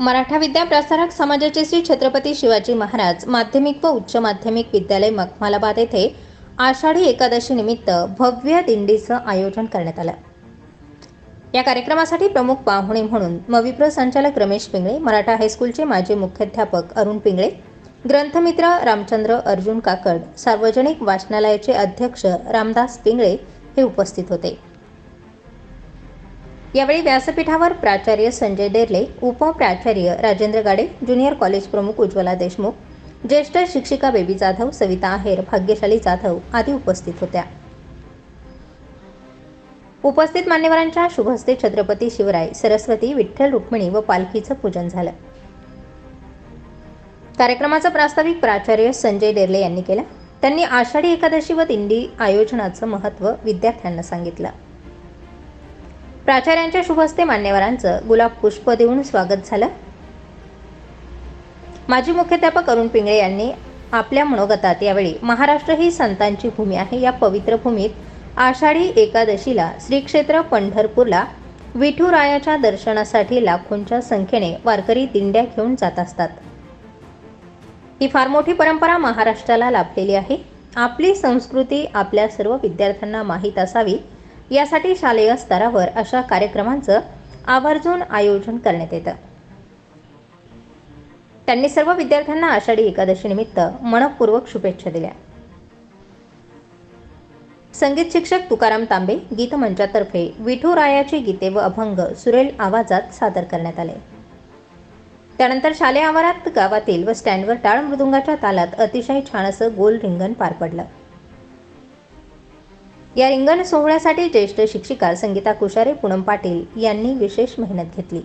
मराठा विद्या प्रसारक समाजाचे श्री छत्रपती शिवाजी महाराज माध्यमिक व उच्च माध्यमिक विद्यालय मखमालाबाद येथे आषाढी एकादशी निमित्त भव्य दिंडीचं आयोजन करण्यात आलं. या कार्यक्रमासाठी प्रमुख पाहुणे म्हणून मविप्र संचालक रमेश पिंगळे मराठा हायस्कूलचे माजी मुख्याध्यापक अरुण पिंगळे ग्रंथमित्र रामचंद्र अर्जुन काकड सार्वजनिक वाचनालयाचे अध्यक्ष रामदास पिंगळे हे उपस्थित होते. यावेळी व्यासपीठावर प्राचार्य संजय डेरले उपप्राचार्य राजेंद्र गाडे ज्युनियर कॉलेज प्रमुख उज्ज्वला देशमुख ज्येष्ठ शिक्षिका बेबी जाधव सविता आहेर भाग्यशाली जाधव आदी उपस्थित होत्या. उपस्थित मान्यवरांच्या शुभहस्ते छत्रपती शिवराय सरस्वती विठ्ठल रुक्मिणी व पालखीचं पूजन झालं. कार्यक्रमाचं प्रास्ताविक प्राचार्य संजय डेरले यांनी केलं. त्यांनी आषाढी एकादशी व दिंडी आयोजनाचं महत्त्व विद्यार्थ्यांना सांगितलं. प्राचार्यांच्या शुभस्ते मान्यवरांचं गुलाब पुष्प देऊन स्वागत झालं. माजी मुख्याध्यापक अरुण पिंगळे यांनी आपल्या मनोगतात यावेळी महाराष्ट्र ही संतांची भूमी आहे. या पवित्र भूमीत आषाढी एकादशीला श्रीक्षेत्र पंढरपूरला विठुरायाच्या दर्शनासाठी लाखोंच्या संख्येने वारकरी दिंड्या घेऊन जात असतात. ही फार मोठी परंपरा महाराष्ट्राला लाभलेली आहे. आपली संस्कृती आपल्या सर्व विद्यार्थ्यांना माहीत असावी. यासाठी शालेय स्तरावर अशा कार्यक्रमांचं आवर्जून आयोजन करण्यात येतं. त्यांनी सर्व विद्यार्थ्यांना आषाढी एकादशीनिमित्त मनपूर्वक शुभेच्छा दिल्या. संगीत शिक्षक तुकाराम तांबे गीतमंचातर्फे विठुरायाची गीते व अभंग सुरेल आवाजात सादर करण्यात आले. त्यानंतर शालेय आवारात गावातील व स्टँडवर टाळ मृदुंगाच्या तालात अतिशय छान असं गोल रिंगण पार पडलं. या रिंगण सोहळ्यासाठी ज्येष्ठ शिक्षिका संगीता कुशारे पूनम पाटील यांनी विशेष मेहनत घेतली.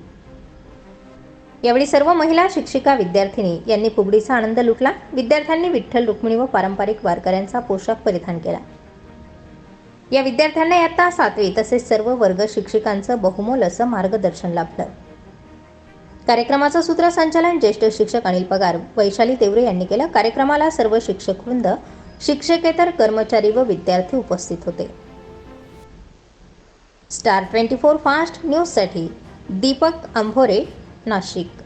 यावेळी सर्व महिला शिक्षिका विद्यार्थिनी यांनी फुगडीचा आनंद लुटला. विद्यार्थ्यांनी विठ्ठल रुक्मिणी व पारंपरिक वारकऱ्यांचा पोशाख परिधान केला. या विद्यार्थ्यांना इयत्ता सातवी तसेच सर्व वर्ग शिक्षिकांचं बहुमोल असं मार्गदर्शन लाभलं. कार्यक्रमाचं सूत्रसंचालन ज्येष्ठ शिक्षक अनिल पगार वैशाली तेवरे यांनी केलं. कार्यक्रमाला सर्व शिक्षक वृंद शिक्षकेतर कर्मचारी व विद्यार्थी उपस्थित होते. स्टार ट्वेंटी फोर फास्ट न्यूजसाठी दीपक अंभोरे नाशिक.